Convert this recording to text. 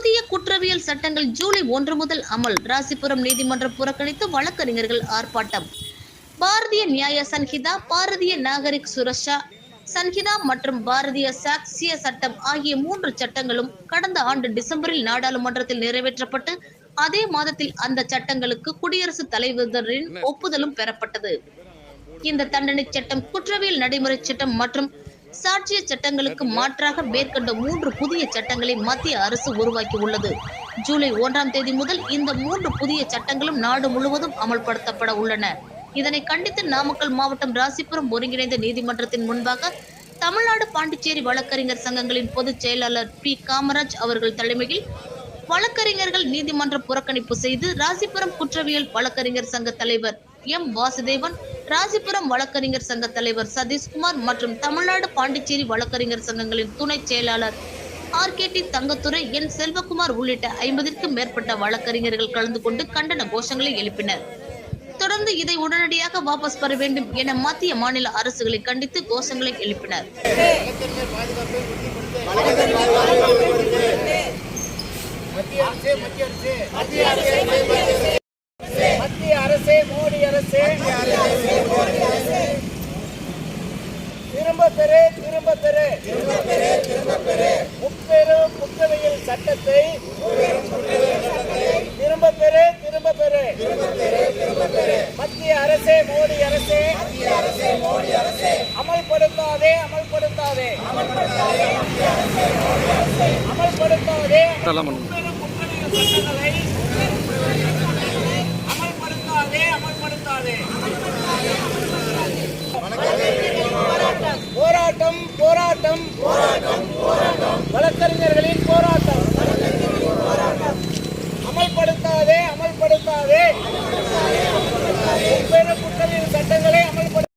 புதிய குற்றவியல் சட்டங்கள் ஜூலை ஒன்று முதல் அமல். ராசிபுரம் நீதிமன்றம் புறக்கணித்து வழக்கறிஞர்கள் ஆர்ப்பாட்டம். பாரதிய நியாய சன்ஹிதா பாரதிய நாகரிக் சுரக்ஷா சன்ஹிதா மற்றும் பாரதிய சாக்சிய சட்டம் ஆகிய மூன்று சட்டங்களும் கடந்த ஆண்டு டிசம்பரில் நாடாளுமன்றத்தில் நிறைவேற்றப்பட்டு அதே மாதத்தில் அந்த சட்டங்களுக்கு குடியரசுத் தலைவரின் ஒப்புதலும் பெறப்பட்டது. இந்த தண்டனை சட்டம் குற்றவியல் நடைமுறை சட்டம் மற்றும் சாட்சிய சட்டங்களுக்கு மாற்றாக மேற்கண்ட மூன்று புதிய சட்டங்களை மத்திய அரசு உருவாக்கி உள்ளது ஜூலை ஒன்றாம் தேதி முதல் இந்த மூன்று புதிய சட்டங்களும் நாடு முழுவதும் அமல்படுத்தப்பட உள்ளன. இதனை கண்டித்து நாமக்கல் மாவட்டம் ராசிபுரம் ஒருங்கிணைந்த நீதிமன்றத்தின் முன்பாக தமிழ்நாடு பாண்டிச்சேரி வழக்கறிஞர் சங்கங்களின் பொதுச் செயலாளர் பி. காமராஜ் அவர்கள் தலைமையில் வழக்கறிஞர்கள் நீதிமன்ற புறக்கணிப்பு செய்து ராசிபுரம் குற்றவியல் வழக்கறிஞர் சங்க தலைவர் எம். வாசுதேவன் ராசிபுரம் வழக்கறிஞர் சங்க தலைவர் சதீஷ்குமார் மற்றும் தமிழ்நாடு பாண்டிச்சேரி வழக்கறிஞர் சங்கங்களின் துணை செயலாளர் R K D Thangathurai N Selvakumar உள்ளிட்ட ஐம்பதிற்கும் மேற்பட்ட வழக்கறிஞர்கள் கலந்து கொண்டு கண்டன கோஷங்களை எழுப்பினர். தொடர்ந்து இதை உடனடியாக வாபஸ் பெற வேண்டும் என மத்திய மாநில அரசுகளை கண்டித்து கோஷங்களை எழுப்பினர் மத்திய அரசே மத்திய அரசே மத்திய அரசே மோடி அரசே. திரும்ப பெறு திரும்ப பெறு முப்பெரும் குற்றவியல் சட்டத்தை திரும்ப பெறு திரும்ப பெறு மத்திய அரசே மோடி அரசே. அமல்படுத்தாதே அமல்படுத்தாதே. அமல்படுத்தாதே. அமல்படுத்தாதே போராட்டம். வழக்கறிஞர்களின் போராட்டம். அமல்படுத்தாதே அமல்படுத்தாதே. குற்றவியல் சட்டங்களை அமல்படுத்த